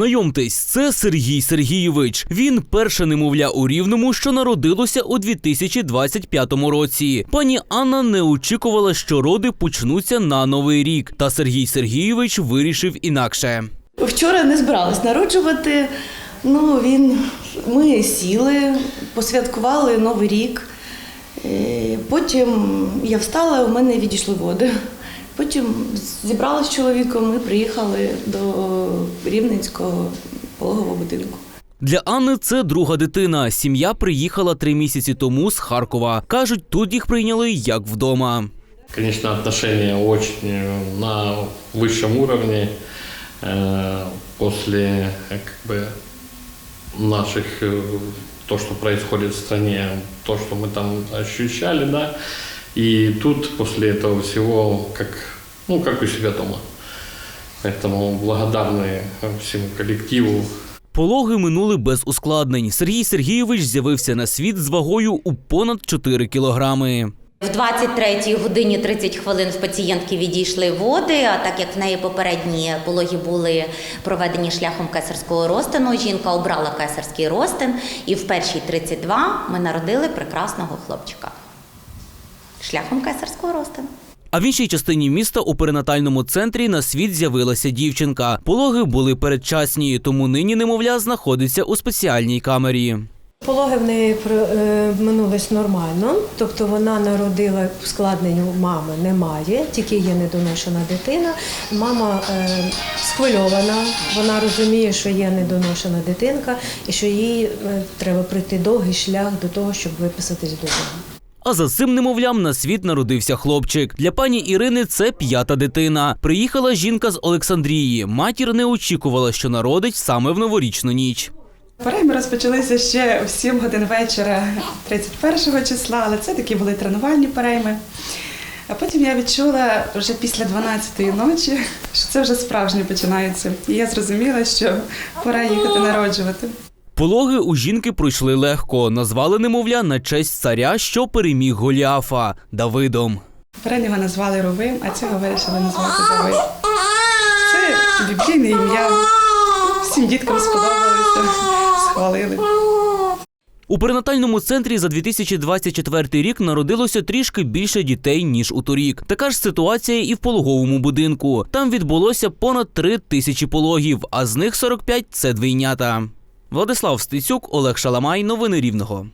Знайомтесь, це Сергій Сергійович. Він перше немовля у Рівному, що народилося у 2025 році. Пані Анна не очікувала, що роди почнуться на новий рік. Та Сергій Сергійович вирішив інакше. Вчора не збиралась народжувати. Ну, він, ми сіли, посвяткували Новий рік. Е, Потім я встала, у мене відійшли води. Потім зібралася з чоловіком, ми приїхали до Рівненського пологового будинку. Для Анни це друга дитина. Сім'я приїхала три місяці тому з Харкова. кажуть, тут їх прийняли як вдома. Конечно, отношения очень э, на высшем уровне э, после э, как бы наших э, то, что происходит в стране, то, что мы там ощущали, да, и тут после этого всего как ну как у себя дома. Поэтому благодарны всему коллективу, Пологи минули без ускладнень. Сергій Сергійович з'явився на світ з вагою у понад 4 кілограми. В 23 годині 30 хвилин в пацієнтки відійшли води. А так як в неї попередні пологи були проведені шляхом кесарського розтину, жінка обрала кесарський розтин, і в першій 32 ми народили прекрасного хлопчика шляхом кесарського розтину. А в іншій частині міста у перинатальному центрі на світ з'явилася дівчинка. Пологи були передчасні, тому нині немовля знаходиться у спеціальній камері. Пологи в неї е, минулись нормально, тобто вона народила ускладнень у мами немає, тільки є недоношена дитина. Мама е, схвильована, вона розуміє, що є недоношена дитинка і що їй е, треба пройти довгий шлях до того, щоб виписатись додому. А за цим немовлям на світ народився хлопчик. Для пані Ірини це п'ята дитина. Приїхала жінка з Олександрії. Матір не очікувала, що народить саме в новорічну ніч. Перейми розпочалися ще в 7 годин вечора 31 числа, але це такі були тренувальні перейми. А потім я відчула вже після 12-ї ночі, що це вже справжнє починається. І я зрозуміла, що пора їхати народжувати. Пологи у жінки пройшли легко. Назвали немовля на честь царя, що переміг Голіафа Давидом. Переднього назвали Ровим, а цього вирішили назвати Давид. Це біблійне ім'я. Всім діткам сподобалося, схвалили. У перинатальному центрі за 2024 рік народилося трішки більше дітей ніж у торік. Така ж ситуація і в пологовому будинку. Там відбулося понад три тисячі пологів, а з них 45 – це двійнята. Владислав Стецюк, Олег Шаламай. Новини Рівного.